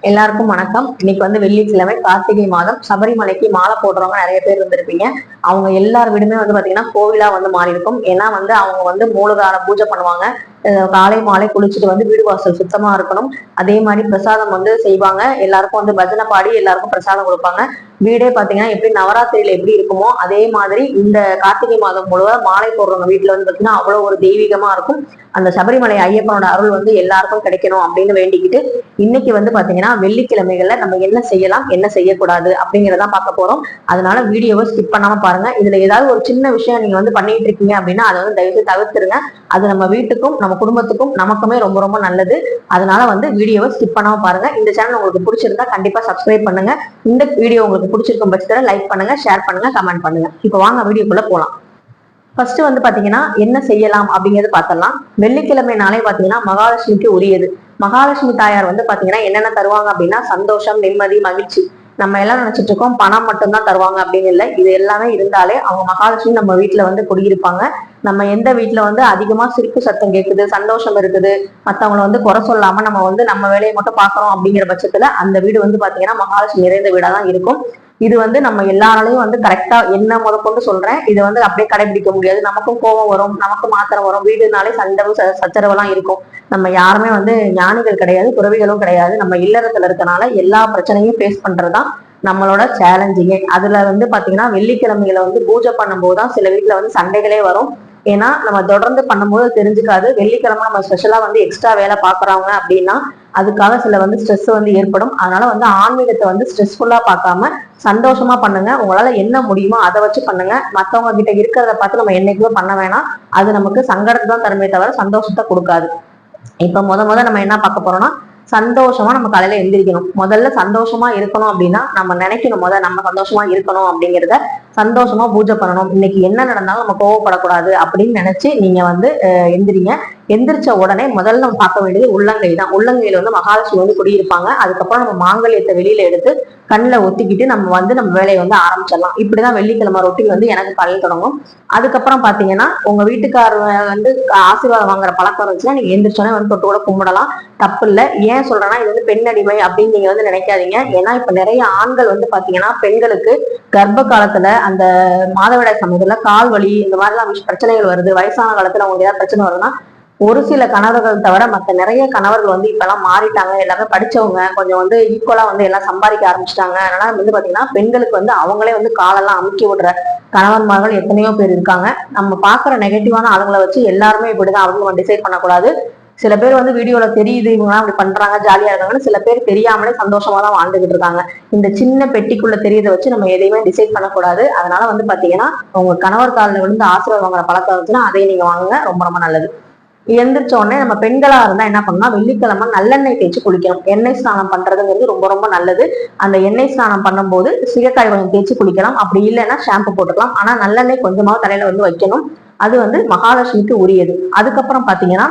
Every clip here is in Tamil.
எல்லாருக்கும் வணக்கம். இன்னைக்கு வந்து வெள்ளிக்கிழமை கார்த்திகை மாதம். சபரிமலைக்கு மாலை போடுறவங்க நிறைய பேர் இருந்திருப்பீங்க அவங்க எல்லார் வீடுமே வந்து பாத்தீங்கன்னா கோவிலா வந்து மாறி இருக்கும் ஏன்னா வந்து அவங்க வந்து மூலகால பூஜை பண்ணுவாங்க. காலை மாலை குளிச்சுட்டு வந்து வீடு வாசல் சுத்தமா இருக்கணும். அதே மாதிரி பிரசாதம் வந்து செய்வாங்க. எல்லாருக்கும் வந்து பஜனை பாடி எல்லாருக்கும் பிரசாதம் கொடுப்பாங்க. வீடே பாத்தீங்கன்னா எப்படி நவராத்திரியில எப்படி இருக்குமோ அதே மாதிரி இந்த கார்த்திகை மாதம் முழுவ மாலை போடுறவங்க வீட்டுல வந்து பாத்தீங்கன்னா அவ்வளவு ஒரு தெய்வீகமா இருக்கும். அந்த சபரிமலை ஐயப்பனோட அருள் வந்து எல்லாருக்கும் கிடைக்கணும் அப்படின்னு வேண்டிக்கிட்டு இன்னைக்கு வந்து பாத்தீங்கன்னா வெள்ளிக்கிழமைகள்ல நம்ம என்ன செய்யலாம் என்ன செய்யக்கூடாது அப்படிங்கறதான் பார்க்க போறோம். அதனால வீடியோவை ஸ்கிப் பண்ணாம பாருங்க. இதுல ஏதாவது ஒரு சின்ன விஷயம் நீங்க வந்து பண்ணிட்டு இருக்கீங்க அப்படின்னா அதை வந்து தயவுசெய்து தவிர்த்துருங்க. அது நம்ம வீட்டுக்கும் நம்ம குடும்பத்துக்கும் நமக்குமே ரொம்ப ரொம்ப நல்லது. அதனால வந்து வீடியோவை ஸ்கிப் பண்ணாம பாருங்க. இந்த சேனல் உங்களுக்கு பிடிச்சிருந்தா கண்டிப்பா சப்ஸ்கிரைப் பண்ணுங்க. இந்த வீடியோ உங்களுக்கு பிடிச்சிருக்கும் பட்சத்தில் லைக் பண்ணுங்க ஷேர் பண்ணுங்க கமெண்ட் பண்ணுங்க. இப்போ வாங்க வீடியோக்குள்ள போலாம். ஃபர்ஸ்ட் வந்து பாத்தீங்கன்னா என்ன செய்யலாம் அப்படிங்கிறது பார்த்தலாம் வெள்ளிக்கிழமை நாளே பாத்தீங்கன்னா மகாலட்சுமிக்கு உரியது. மகாலட்சுமி தாயார் வந்து பாத்தீங்கன்னா என்னென்ன தருவாங்க அப்படின்னா சந்தோஷம் நிம்மதி மகிழ்ச்சி. நம்ம எல்லாம் நினைச்சிட்டு இருக்கோம் பணம் மட்டும்தான் தருவாங்க அப்படின்னு இல்லை. இது எல்லாமே இருந்தாலே அவங்க மகாலட்சுமி நம்ம வீட்டுல வந்து குடியிருப்பாங்க. நம்ம எந்த வீட்டுல வந்து அதிகமா சிரிப்பு சத்தம் கேட்குது சந்தோஷம் இருக்குது மத்தவங்களை வந்து குறை சொல்லாம நம்ம வந்து நம்ம வேலையை மட்டும் பாக்குறோம் அப்படிங்கிற பட்சத்துல அந்த வீடு வந்து பாத்தீங்கன்னா மகாலட்சுமி நிறைந்த வீடா தான் இருக்கும். இது வந்து நம்ம எல்லாராலையும் வந்து கரெக்டா என்ன முதற்கொண்டு சொல்றேன் இதை வந்து அப்படியே கடைபிடிக்க முடியாது. நமக்கும் கோபம் வரும் நமக்கும் மாத்திரம் வரும். வீடுனாலே சண்டவு ச- சச்சரவெல்லாம் இருக்கும். நம்ம யாருமே வந்து ஞானிகள் கிடையாது துறவிகளும் கிடையாது. நம்ம இல்லறத்துல இருக்கனால எல்லா பிரச்சனையும் ஃபேஸ் பண்றதுதான் நம்மளோட சேலஞ்சிங்கே அதுல வந்து பாத்தீங்கன்னா வெள்ளிக்கிழமைகளை வந்து பூஜை பண்ணும்போது தான் சில வீட்டுல வந்து சண்டைகளே வரும். ஏன்னா நம்ம தொடர்ந்து பண்ணும்போது தெரிஞ்சுக்காது. வெள்ளிக்கிழமை நம்ம ஸ்பெஷலா வந்து எக்ஸ்ட்ரா வேலை பாக்குறாங்க அப்படின்னா அதுக்காக சில வந்து ஸ்ட்ரெஸ் வந்து ஏற்படும். அதனால வந்து ஆன்மீகத்தை வந்து ஸ்ட்ரெஸ்ஃபுல்லா பார்க்காம சந்தோஷமா பண்ணுங்க. உங்களால என்ன முடியுமோ அதை வச்சு பண்ணுங்க. மத்தவங்க கிட்ட இருக்கிறத பார்த்து நம்ம என்னைக்குமே பண்ண வேணாம். அது நமக்கு சங்கடத்தை தான் தருமே தவிர சந்தோஷத்தை கொடுக்காது. இப்ப முத முத நம்ம என்ன பார்க்க போறோம்னா சந்தோஷமா நம்ம காலையில எந்திரிக்கணும். முதல்ல சந்தோஷமா இருக்கணும் அப்படின்னா நம்ம நினைக்கணும். முத நம்ம சந்தோஷமா இருக்கணும் அப்படிங்கிறத சந்தோஷமா பூஜை பண்ணணும். இன்னைக்கு என்ன நடந்தாலும் நம்ம கோவப்படக்கூடாது அப்படின்னு நினைச்சு நீங்க வந்து எந்திரிங்க. எந்திரிச்ச உடனே முதல்ல நம்ம பார்க்க வேண்டியது உள்ளங்கை தான். உள்ளங்கையில வந்து மகாலட்சுமி வந்து குடியிருப்பாங்க. அதுக்கப்புறம் நம்ம மாங்கல்யத்தை வெளியில எடுத்து கண்ணில் ஒத்திக்கிட்டு நம்ம வந்து நம்ம வேலையை வந்து ஆரம்பிச்சிடலாம். இப்படிதான் வெள்ளிக்கிழமை ரொட்டீன் வந்து எனக்கு காலையில் தொடங்கும். அதுக்கப்புறம் பாத்தீங்கன்னா உங்க வீட்டுக்காரர் வந்து ஆசீர்வாதம் வாங்குற பழக்கம் இருந்துச்சுன்னா நீங்க எந்திரிச்சோன்னே வந்து தொட்டு கூட கும்பிடலாம். தப்பு இல்லை. ஏன் சொல்றேன்னா இது வந்து பெண் அடிமை அப்படின்னு நீங்க வந்து நினைக்காதீங்க. ஏன்னா இப்ப நிறைய ஆண்கள் வந்து பாத்தீங்கன்னா பெண்களுக்கு கர்ப்ப காலத்துல அந்த மாதவிடாய் சமயத்துல கால் வலி இந்த மாதிரிலாம் பிரச்சனைகள் வருது. வயசான காலத்துல அவங்களுக்கு ஏதாவது பிரச்சனை வருதுன்னா ஒரு சில கணவர்கள் தவிர மற்ற நிறைய கணவர்கள் வந்து இப்பெல்லாம் மாறிட்டாங்க. எல்லாமே படிச்சவங்க கொஞ்சம் வந்து ஈக்குவலா வந்து எல்லாம் சம்பாதிக்க ஆரம்பிச்சிட்டாங்க. அதனால வந்து பாத்தீங்கன்னா பெண்களுக்கு வந்து அவங்களே வந்து காலெல்லாம் அமுக்கி விடுற கணவன்மார்கள் எத்தனையோ பேர் இருக்காங்க. நம்ம பாக்குற நெகட்டிவான ஆளுங்களை வச்சு எல்லாருமே இப்படிதான் அவங்க டிசைட் பண்ணக்கூடாது. சில பேர் வந்து வீடியோல தெரியுது இவங்களாம் அப்படி பண்றாங்க ஜாலியா இருக்காங்கன்னு சில பேர் தெரியாமலே சந்தோஷமா தான் வாழ்ந்துகிட்டு இருக்காங்க. இந்த சின்ன பெட்டிக்குள்ள தெரியதை வச்சு நம்ம எதையுமே டிசைட் பண்ணக்கூடாது. அதனால வந்து பாத்தீங்கன்னா உங்க கணவர் காலில் விழுந்து ஆசிரியர் வாங்குற பழக்கம் இருந்துச்சுன்னா அதையும் நீங்க வாங்குங்க. ரொம்ப ரொம்ப நல்லது. எந்திரிச்ச உடனே நம்ம பெண்களா இருந்தா என்ன பண்ணலாம்? வெள்ளிக்கிழமை நல்லெண்ணெய் தேய்ச்சி குளிக்கணும். எண்ணெய் ஸ்நானம் பண்றதுங்கிறது ரொம்ப ரொம்ப நல்லது. அந்த எண்ணெய் ஸ்நானம் பண்ணும்போது சிகக்காய் கொஞ்சம் தேய்ச்சி குளிக்கலாம். அப்படி இல்லைன்னா ஷாம்பு போட்டுக்கலாம். ஆனா நல்லெண்ணெய் கொஞ்சமாவது தலையில வந்து வைக்கணும். அது வந்து மகாலட்சுமிக்கு உரியது. அதுக்கப்புறம் பாத்தீங்கன்னா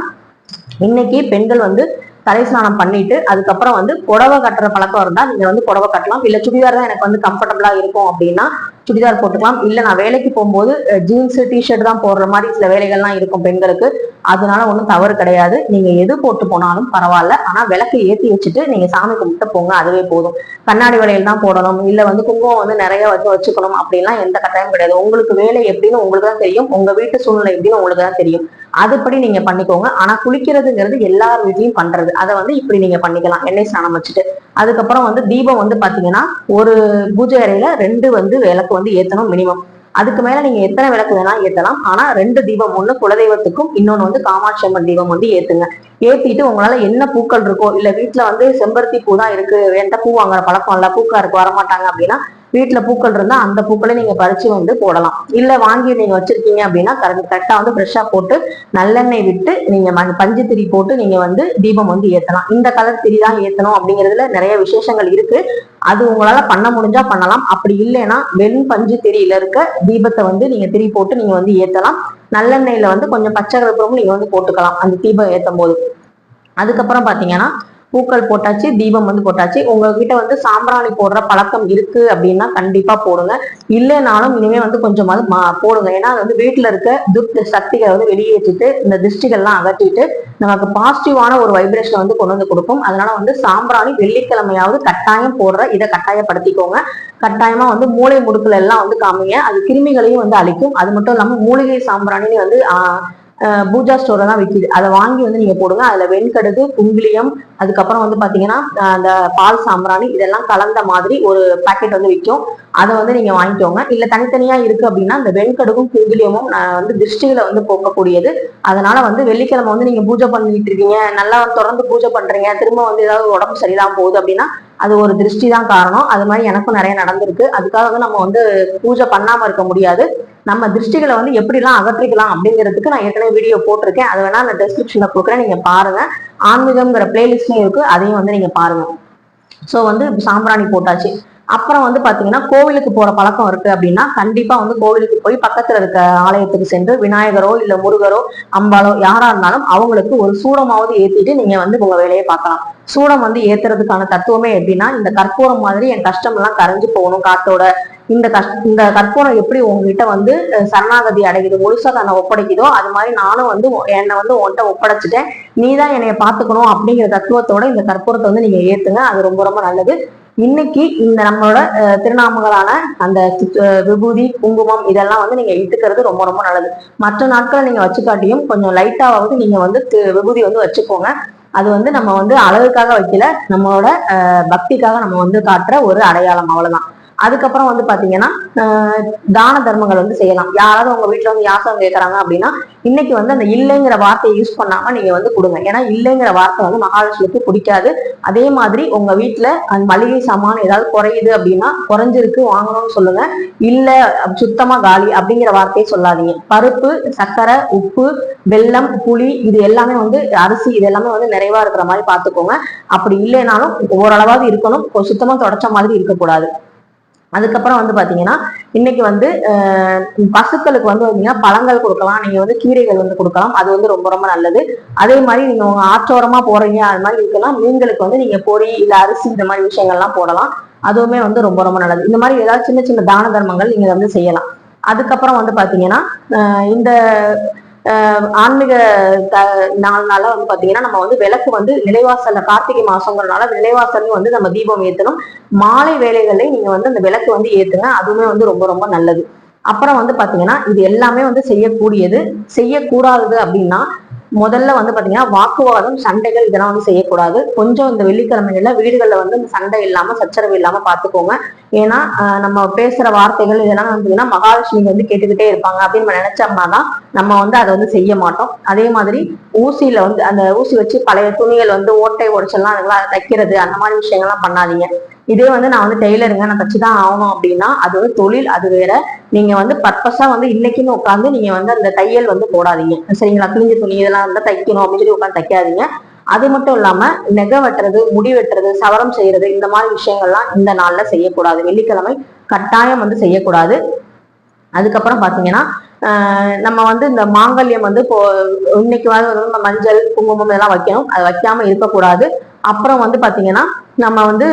இன்னைக்கு பெண்கள் வந்து தலை ஸ்நானம் பண்ணிட்டு அதுக்கப்புறம் வந்து புடவை கட்டுற பழக்கம் இருந்தா நீங்க வந்து புடவை கட்டலாம். இல்ல சுடிதார் தான் எனக்கு வந்து கம்ஃபர்டபுளா இருக்கும் அப்படின்னா சுடிதார் போட்டுக்கலாம். இல்ல நான் வேலைக்கு போகும்போது ஜீன்ஸ் டிஷர்ட் தான் போடுற மாதிரி சில வேலைகள்லாம் இருக்கும் பெண்களுக்கு. அதனால ஒன்றும் தவறு கிடையாது. நீங்க எது போட்டு போனாலும் பரவாயில்ல. ஆனா விளக்கு ஏத்தி வச்சுட்டு நீங்க சாமி கும்பிட்டு போங்க. அதுவே போதும். கண்ணாடி வளையல் தான் போடணும். இல்ல வந்து குங்குமம் வந்து நிறைய வந்து வச்சுக்கணும். அப்படின்லாம் எந்த கட்டாயம் கிடையாது. உங்களுக்கு வேலை எப்படின்னு உங்களுக்கு தான் தெரியும். உங்க வீட்டு சூழ்நிலை எப்படின்னு உங்களுக்கு தான் தெரியும். அதுபடி நீங்க பண்ணிக்கோங்க. ஆனா குளிக்கிறதுங்கிறது எல்லார் வீட்லயும் பண்றது. அதை வந்து இப்படி நீங்க பண்ணிக்கலாம். எண்ணெய் ஸ்நானம் வச்சுட்டு. அதுக்கப்புறம் வந்து தீபம் வந்து பாத்தீங்கன்னா ஒரு பூஜை அறையில ரெண்டு வந்து விளக்கு வந்து ஏத்தணும் மினிமம் அதுக்கு மேல நீங்க எத்தனை விளக்கு வேணா ஏத்தலாம். ஆனா ரெண்டு தீபம் ஒண்ணு குலதெய்வத்துக்கும் இன்னொன்னு வந்து காமாட்சி அம்மன் தீபம் வந்து ஏத்துங்க. ஏத்திட்டு உங்களால என்ன பூக்கள் இருக்கோ இல்ல வீட்டுல வந்து செம்பருத்தி பூ தான் இருக்கு என்கிட்ட பூ வாங்குற பழக்கம் இல்ல பூக்காருக்கு வரமாட்டாங்க அப்படின்னா வீட்டுல பூக்கள் இருந்தா அந்த பூக்களை நீங்க பறிச்சு வந்து போடலாம். இல்ல வாங்கி நீங்க வச்சிருக்கீங்க அப்படின்னா கரெக்ட் கரெக்டா வந்து ஃப்ரெஷ்ஷாக போட்டு நல்லெண்ணெய் விட்டு நீங்க மண் பஞ்சு திரி போட்டு நீங்க வந்து தீபம் வந்து ஏத்தலாம். இந்த கலர் திரி தான் ஏத்தணும் அப்படிங்கிறதுல நிறைய விசேஷங்கள் இருக்கு. அது உங்களால பண்ண முடிஞ்சா பண்ணலாம். அப்படி இல்லைன்னா வெண் பஞ்சு திரியில் இருக்க தீபத்தை வந்து நீங்க திரி போட்டு நீங்க வந்து ஏத்தலாம். நல்லெண்ணெயில் வந்து கொஞ்சம் பச்சை கருப்பமும் நீங்க வந்து போட்டுக்கலாம். அந்த தீபம் ஏற்றும் போது அதுக்கப்புறம் பாத்தீங்கன்னா பூக்கள் போட்டாச்சு தீபம் வந்து போட்டாச்சு. உங்ககிட்ட வந்து சாம்பிராணி போடுற பழக்கம் இருக்கு அப்படின்னா கண்டிப்பா போடுங்க. இல்லைனாலும் இனிமே வந்து கொஞ்சமாவது மா- போடுங்க. ஏன்னா அது வந்து வீட்டுல இருக்க துர்த்த சக்திகளை வந்து வெளியேற்றிட்டு இந்த திருஷ்டிகள்லாம் அகற்றிட்டு நமக்கு பாசிட்டிவான ஒரு வைப்ரேஷன் வந்து கொண்டு வந்து கொடுக்கும். அதனால வந்து சாம்பிராணி வெள்ளிக்கிழமையாவது கட்டாயம் போடுற இதை கட்டாயப்படுத்திக்கோங்க. கட்டாயமா வந்து மூளை முடுக்குல எல்லாம் வந்து காமிங்க. அது கிருமிகளையும் வந்து அழிக்கும். அது மட்டும் இல்லாம மூலிகை சாம்பிராணின்னு வந்து ஆஹ் பூஜா ஸ்டோர்ல தான் விற்கிது அதை வாங்கி வந்து நீங்க போடுங்க. அதுல வெண்கடுகு குங்கிலியம் அதுக்கப்புறம் வந்து பாத்தீங்கன்னா அந்த பால் சாம்பிராணி இதெல்லாம் கலந்த மாதிரி ஒரு பாக்கெட் வந்து விற்கும் அதை வந்து நீங்க வாங்கிக்கோங்க. இல்ல தனித்தனியா இருக்கு அப்படின்னா இந்த வெண்கடுகும் குங்கிலியமும் நான் வந்து திருஷ்டிகளை வந்து போக்கக்கூடியது. அதனால வந்து வெள்ளிக்கிழமை வந்து நீங்க பூஜை பண்ணிட்டு இருக்கீங்க. நல்லா தொடர்ந்து பூஜை பண்றீங்க. திரும்ப வந்து ஏதாவது உடம்பு சரிதான் போகுது அப்படின்னா அது ஒரு திருஷ்டி தான் காரணம். அது மாதிரி எனக்கும் நிறைய நடந்திருக்கு. அதுக்காக வந்து நம்ம வந்து பூஜை பண்ணாம இருக்க முடியாது. நம்ம திருஷ்டிகளை வந்து எப்படிலாம் அகற்றிக்கலாம் அப்படிங்கிறதுக்கு நான் ஏற்கனவே வீடியோ போட்டிருக்கேன். அது வேணா நான் டெஸ்கிரிப்ஷன்ல கொடுக்குறேன். நீங்க பாருங்க. ஆன்மீகம்ங்கிற பிளேலிஸ்ட்லையும் இருக்கு. அதையும் வந்து நீங்க பாருங்க. ஸோ வந்து சாம்பிராணி போட்டாச்சு. அப்புறம் வந்து பாத்தீங்கன்னா கோவிலுக்கு போற பழக்கம் இருக்கு அப்படின்னா கண்டிப்பா வந்து கோவிலுக்கு போய் பக்கத்துல இருக்க ஆலயத்துக்கு சென்று விநாயகரோ இல்ல முருகரோ அம்பாலோ யாரா இருந்தாலும் அவங்களுக்கு ஒரு சூடமாவது ஏத்திட்டு நீங்க வந்து உங்க வேலையை பார்க்கலாம். சூடம் வந்து ஏத்துறதுக்கான தத்துவமே எப்படின்னா இந்த கற்பூரம் மாதிரி என் கஷ்டம் எல்லாம் கரைஞ்சு போகணும் காத்தோட. இந்த கஷ் இந்த கற்பூரம் எப்படி உங்ககிட்ட வந்து சரணாகதி அடையுது முழுசா தன்னை ஒப்படைக்குதோ அது மாதிரி நானும் வந்து என்னை வந்து உன்கிட்ட ஒப்படைச்சிட்டேன். நீ தான் என்னைய பார்த்துக்கணும் அப்படிங்கிற தத்துவத்தோட இந்த கற்பூரத்தை வந்து நீங்க ஏத்துங்க. அது ரொம்ப ரொம்ப நல்லது. இன்னைக்கு இந்த நம்மளோட திருநாமங்களான அந்த விபூதி குங்குமம் இதெல்லாம் வந்து நீங்க இட்டுக்கிறது ரொம்ப ரொம்ப நல்லது. மற்ற நாட்களை நீங்க வச்சுக்காட்டியும் கொஞ்சம் லைட்டாவது நீங்க வந்து விபூதி வந்து வச்சுக்கோங்க. அது வந்து நம்ம வந்து அழகுக்காக வைக்கல நம்மளோட பக்திக்காக நம்ம வந்து காட்டுற ஒரு அடையாளம். அவ்வளவுதான். அதுக்கப்புறம் வந்து பாத்தீங்கன்னா தான தர்மங்கள் வந்து செய்யலாம். யாராவது உங்க வீட்டுல வந்து யாசகம் கேட்கறாங்க அப்படின்னா இன்னைக்கு வந்து அந்த இல்லைங்கிற வார்த்தையை யூஸ் பண்ணாம நீங்க வந்து கொடுங்க. ஏன்னா இல்லைங்கிற வார்த்தை வந்து மகாலட்சுமிக்கு பிடிக்காது. அதே மாதிரி உங்க வீட்டுல அந்த மளிகை சாமான் ஏதாவது குறையுது அப்படின்னா குறைஞ்சிருக்கு வாங்கணும்னு சொல்லுங்க. இல்ல சுத்தமா காலி அப்படிங்கிற வார்த்தையை சொல்லாதீங்க. பருப்பு சர்க்கரை உப்பு வெல்லம் புளி இது எல்லாமே வந்து அரிசி இது எல்லாமே வந்து நிறைவா இருக்கிற மாதிரி பாத்துக்கோங்க அப்படி இல்லைனாலும் ஓரளவாவது இருக்கணும். சுத்தமா தொடச்ச மாதிரி இருக்கக்கூடாது. அதுக்கப்புறம் வந்து பாத்தீங்கன்னா இன்னைக்கு வந்து பசுக்களுக்கு வந்து பாத்தீங்கன்னா பழங்கள் கொடுக்கலாம். நீங்க வந்து கீரைகள் வந்து கொடுக்கலாம். அது வந்து ரொம்ப ரொம்ப நல்லது. அதே மாதிரி நீங்க உங்க ஆற்றோரமா போறீங்க அது மாதிரி இருக்கலாம். மீன்களுக்கு வந்து நீங்க பொரி இல்ல அரிசி இந்த மாதிரி விஷயங்கள்லாம் போடலாம். அதுவுமே வந்து ரொம்ப ரொம்ப நல்லது. இந்த மாதிரி ஏதாவது சின்ன சின்ன தான தர்மங்கள் நீங்க வந்து செய்யலாம். அதுக்கப்புறம் வந்து பாத்தீங்கன்னா இந்த ஆன்மீக த- நாள்னால வந்து பாத்தீங்கன்னா நம்ம வந்து விளக்கு வந்து நிலைவாசல்ல கார்த்திகை மாசங்கிறனால நிலைவாசல்லையும் வந்து நம்ம தீபம் ஏத்தணும். மாலை வேலைகளையும் நீங்க வந்து அந்த விளக்கு வந்து ஏத்துங்க. அதுவுமே வந்து ரொம்ப ரொம்ப நல்லது. அப்புறம் வந்து பாத்தீங்கன்னா இது எல்லாமே வந்து செய்யக்கூடியது. செய்யக்கூடாதது அப்படின்னா முதல்ல வந்து பாத்தீங்கன்னா வாக்குவாதம் சண்டைகள் இதெல்லாம் வந்து செய்யக்கூடாது. கொஞ்சம் இந்த வெள்ளிக்கிழமைகள்ல வீடுகள்ல வந்து இந்த சண்டை இல்லாம சச்சரவு இல்லாம பாத்துக்கோங்க. ஏன்னா நம்ம பேசுற வார்த்தைகள் இதெல்லாம் வந்து மகாலட்சுமி வந்து கேட்டுக்கிட்டே இருப்பாங்க. அப்படின்னு நம்ம நினைச்சோம்னா தான் நம்ம வந்து அதை வந்து செய்ய மாட்டோம். அதே மாதிரி ஊசியில வந்து அந்த ஊசி வச்சு பழைய துணிகள் வந்து ஓட்டை உடைச்செல்லாம் அதெல்லாம் தைக்கிறது அந்த மாதிரி விஷயங்கள்லாம் பண்ணாதீங்க. இதே வந்து நான் வந்து டெய்லருங்க நான் தச்சுதான் ஆகணும் அப்படின்னா அது வந்து தொழில் அது வேற. நீங்க வந்து பர்பஸா வந்து இன்னைக்குன்னு உட்காந்து நீங்க வந்து அந்த தையல் வந்து போடாதீங்க. சரிங்களா? கிழிஞ்ச துணி இதெல்லாம் வந்து தைக்கணும் அப்படின்னு சொல்லி உட்காந்து தைக்காதீங்க. அது மட்டும் இல்லாம நெகை வெட்டுறது முடி வெட்டுறது சவரம் செய்யறது இந்த மாதிரி விஷயங்கள்லாம் இந்த நாள்ல செய்யக்கூடாது. வெள்ளிக்கிழமை கட்டாயம் வந்து செய்யக்கூடாது. அதுக்கப்புறம் பாத்தீங்கன்னா நம்ம வந்து இந்த மாங்கல்யம் வந்து இப்போ இன்னைக்கு வந்து நம்ம மஞ்சள் குங்குமம் இதெல்லாம் வைக்கணும். அது வைக்காம இருக்கக்கூடாது. அப்புறம் வந்து பாத்தீங்கன்னா நம்ம வந்து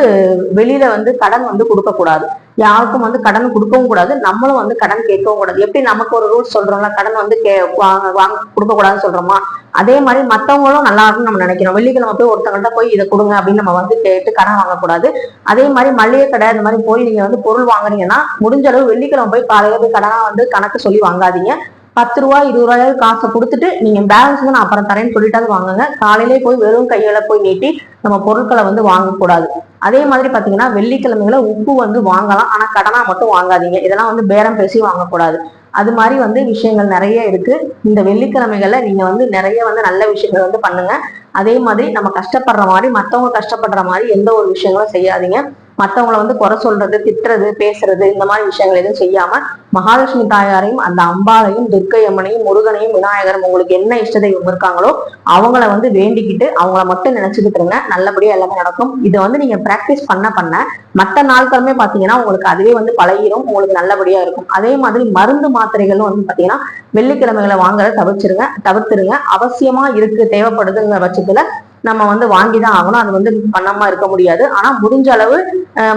வெளியில வந்து கடன் வந்து கொடுக்கக்கூடாது யாருக்கும் வந்து கடன் கொடுக்கவும் கூடாது நம்மளும் வந்து கடன் கேட்கவும் கூடாது. எப்படி நமக்கு ஒரு ரூல்ஸ் சொல்றோம்ல கடன் வந்து கே வாங்க வாங்க கொடுக்கக்கூடாதுன்னு சொல்றோமா அதே மாதிரி மத்தவங்களும் நல்லா இருக்கும்னு நம்ம நினைக்கிறோம். வெள்ளிக்கிழமை போய் ஒருத்தவங்கள்ட்ட போய் இதை கொடுங்க அப்படின்னு நம்ம வந்து கேட்டு கடன் வாங்கக்கூடாது. அதே மாதிரி மளிகை கடை இந்த மாதிரி போய் நீங்க வந்து பொருள் வாங்குறீங்கன்னா முடிஞ்ச அளவு வெள்ளிக்கிழமை போய் காலையில போய் கடனா வந்து கணக்கு சொல்லி வாங்காதீங்க. பத்து ரூபா இருபது ரூபாயாவது காசை கொடுத்துட்டு நீங்க பேலன்ஸ் வந்து நான் அப்புறம் தரேன்னு சொல்லிட்டாவது வாங்குங்க. காலையிலே போய் வெறும் கையில போய் நீட்டி நம்ம பொருட்களை வந்து வாங்கக்கூடாது. அதே மாதிரி பாத்தீங்கன்னா வெள்ளிக்கிழமைகளை உப்பு வந்து வாங்கலாம். ஆனா கடனா மட்டும் வாங்காதீங்க. இதெல்லாம் வந்து பேரம் பேசி வாங்கக்கூடாது. அது மாதிரி வந்து விஷயங்கள் நிறைய இருக்கு. இந்த வெள்ளிக்கிழமைகள்ல நீங்க வந்து நிறைய வந்து நல்ல விஷயங்கள் வந்து பண்ணுங்க. அதே மாதிரி நம்ம கஷ்டப்படுற மாதிரி மற்றவங்க கஷ்டப்படுற மாதிரி எந்த ஒரு விஷயங்களும் செய்யாதீங்க. மற்றவங்களை வந்து குறை சொல்றது திட்டுறது பேசுறது இந்த மாதிரி விஷயங்கள் எதுவும் செய்யாம மகாலட்சுமி தாயாரையும் அந்த அம்பாளையும் துர்க்கை அம்மனையும் முருகனையும் விநாயகரும் உங்களுக்கு என்ன இஷ்ட தெய்வம் இருக்காங்களோ அவங்கள வந்து வேண்டிக்கிட்டு அவங்கள மட்டும் நினைச்சுக்கிட்டு இருங்க. நல்லபடியா எல்லாமே நடக்கும். இதை வந்து நீங்க பிராக்டிஸ் பண்ண பண்ண மற்ற நாட்களுமே பாத்தீங்கன்னா உங்களுக்கு அதுவே வந்து பழகிரும். உங்களுக்கு நல்லபடியா இருக்கும். அதே மாதிரி மருந்து மாத்திரைகளும் வந்து பாத்தீங்கன்னா வெள்ளிக்கிழமைகளை வாங்குறத தவிர்த்துருங்க தவிர்த்துருங்க. அவசியமா இருக்கு தேவைப்படுதுங்கிற பட்சத்துல நம்ம வந்து வாங்கி தான் ஆகணும். அது வந்து பண்ணாம இருக்க முடியாது. ஆனா முடிஞ்ச அளவு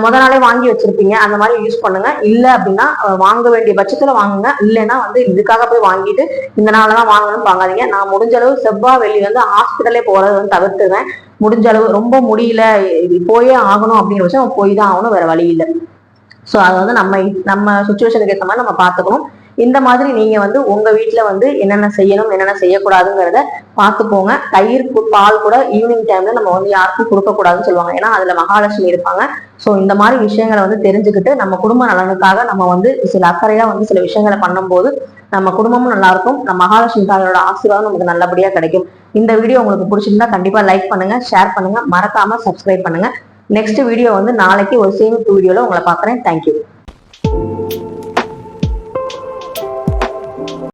முத நாளே வாங்கி வச்சிருப்பீங்க. அந்த மாதிரி யூஸ் பண்ணுங்க. இல்ல அப்படின்னா வாங்க வேண்டிய பட்சத்துல வாங்குங்க. இல்லைன்னா வந்து இதுக்காக போய் வாங்கிட்டு இந்த நாள் தான் வாங்கணும்னு வாங்காதீங்க நான் முடிஞ்ச அளவு செவ்வாய் வெள்ளி வந்து ஹாஸ்பிட்டலே போறது வந்து தவிர்த்துவேன் முடிஞ்ச அளவு ரொம்ப முடியல இது போயே ஆகணும் அப்படிங்கிற பட்சம் போய் தான் ஆகணும். வேற வழி இல்லை. ஸோ அதை வந்து நம்ம நம்ம சுச்சுவேஷனுக்கு ஏற்ற மாதிரி நம்ம பார்த்துக்கணும். இந்த மாதிரி நீங்க வந்து உங்க வீட்டுல வந்து என்னென்ன செய்யணும் என்னென்ன செய்யக்கூடாதுங்கிறத பார்த்துக்கோங்க. தயிர் பால் கூட ஈவினிங் டைம்ல நம்ம வந்து யாருக்கும் கொடுக்க கூடாதுன்னு சொல்லுவாங்க. ஏன்னா அதுல மகாலட்சுமி இருப்பாங்க. ஸோ இந்த மாதிரி விஷயங்களை வந்து தெரிஞ்சுக்கிட்டு நம்ம குடும்ப நலனுக்காக நம்ம வந்து சில அக்கறையா வந்து சில விஷயங்களை பண்ணும்போது நம்ம குடும்பமும் நல்லா இருக்கும் நம்ம மகாலட்சுமி தாயோட ஆசீர்வாதம் நமக்கு நல்லபடியா கிடைக்கும். இந்த வீடியோ உங்களுக்கு பிடிச்சிருந்தா கண்டிப்பா லைக் பண்ணுங்க ஷேர் பண்ணுங்க. மறக்காம சப்ஸ்கிரைப் பண்ணுங்க. நெக்ஸ்ட் வீடியோ வந்து நாளைக்கு ஒரு சேமிப்பு வீடியோல உங்களை பார்க்குறேன். தேங்க்யூ